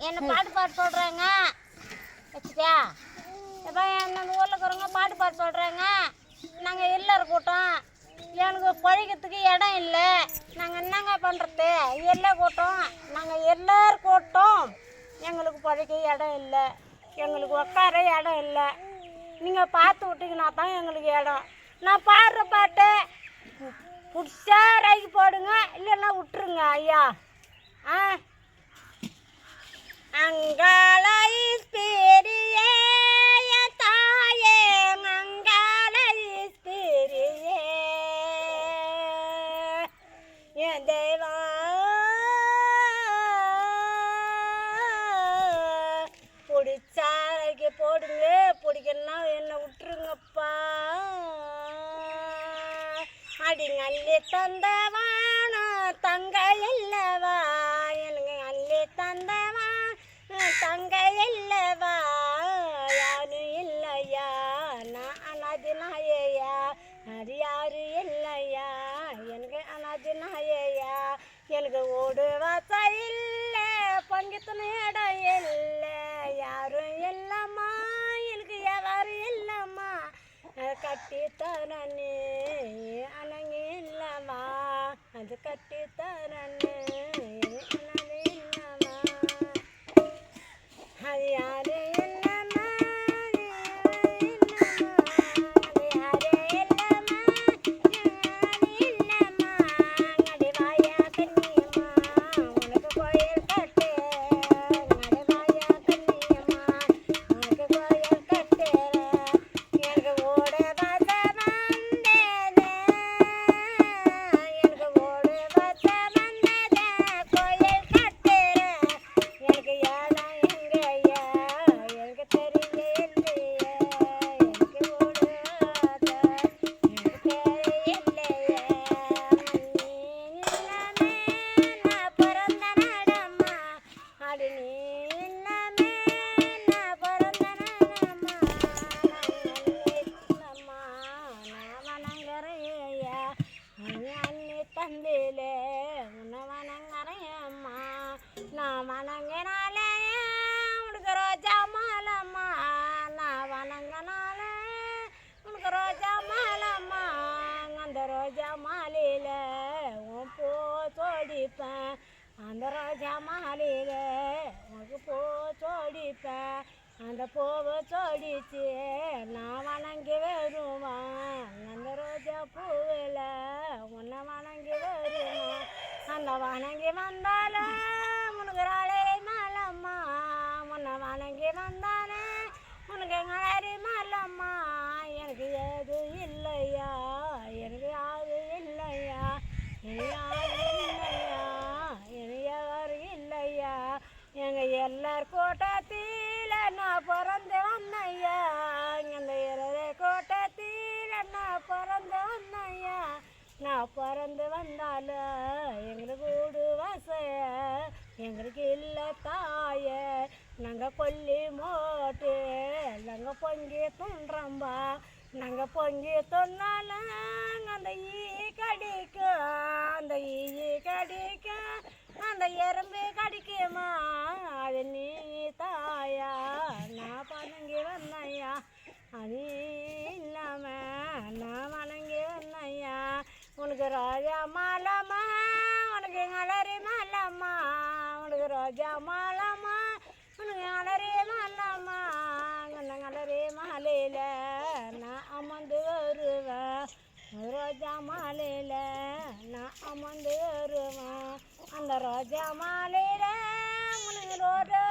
என்ன பாட்டு பாட சொல்கிறாங்க வச்சுட்டியா? எப்போ என்ன ஊரில் இருக்கிறவங்க பாட்டு பாட சொல்கிறாங்க நாங்கள் எல்லாரும் கூட்டம் எனக்கு பழிக்கிறதுக்கு இடம் இல்லை. நாங்கள் என்னங்க பண்ணுறது எல்லா கூட்டம் நாங்கள் எல்லோரும் கூட்டம் எங்களுக்கு பழிக்க இடம் இல்லை. எங்களுக்கு உட்கார இடம் இல்லை. நீங்கள் பார்த்து விட்டிங்கன்னா தான் எங்களுக்கு இடம். நான் பாடுற பாட்டு பிடிச்சா ரைக்கு போடுங்க இல்லைன்னா விட்டுருங்க ஐயா. ஆ? அங்காள பெரியே தாயே அங்காள பெரியே. என் தெய்வம் பிடிச்சாரைக்கு போடுங்க பிடிக்கணும்னா என்னை விட்டுருங்கப்பா. அடிங்க அள்ளி தந்தவானா தங்க இல்லவா? யாரும் இல்லையா? நான் அனாதி நாயையா? அது யாரு இல்லையா? எனக்கு அனாதி நாயையா? எனக்கு ஓடு வாசா இல்லை பங்கித்தன இடம் இல்லை. யாரும் இல்லம்மா? எனக்கு யாரும் இல்லம்மா? அது கட்டி தரனே அணங்க இல்லம்மா அது கட்டி நான் வணங்கினாலே உனக்கு ரோஜா மாலம்மா நான் வணங்கினால உனக்கு ரோஜா மாலம்மா அந்த ரோஜா மாலையில் உன் போ சோடிப்பேன் அந்த ரோஜா மாலையில் உனக்கு போ சோடிப்பேன் அந்த பூவை சோடிச்சு நான் வணங்கி வருவேன் அந்த ரோஜா பூவில் உன்னை வணங்கி வருவேன் அந்த வணங்கி வந்தாலே உனக்கு ராளே மாலம்மா உன்னை வந்தானே உனக்கு எங்களாரி மாலம்மா எனக்கு ஏது இல்லையா? எனக்கு யாரு இல்லையா? எனக்கு இல்லையா? எனக்கு இல்லையா? எங்க எல்லார் கூட்டத்தில் நான் பிறந்து வந்தையா எங்கள் எல்லார் கூட்டத்தில் நான் பிறந்து வந்தையா நான் பிறந்து வந்தாலும் எங்களுக்கு வீடு வாசைய? எங்களுக்கு இல்லை தாய. கொல்லி மோட்டு நாங்கள் பொங்கி துன்றம்பா நாங்கள் பொங்கி துண்ணாலும் அந்த ஈ கடிக்கும் அந்த ஈ கடிக்கும் அந்த எறும்பு கடிக்குமா அது நீ தாயா நான் பணங்கி வந்தையா அது இல்லாம நான் வணங்கி வந்தையா உனக்கு ரோஜா மாலம்மா உனக்கு மலரி மாலம்மா உனக்கு ரோஜா மாலா அலரே மாலம்மா உனக்கு மாலையில் நான் அமர்ந்து வருவேன் ரோஜா மாலையில். நான் அமர்ந்து வருவேன் அந்த ரோஜா மாலையில் ரோஜா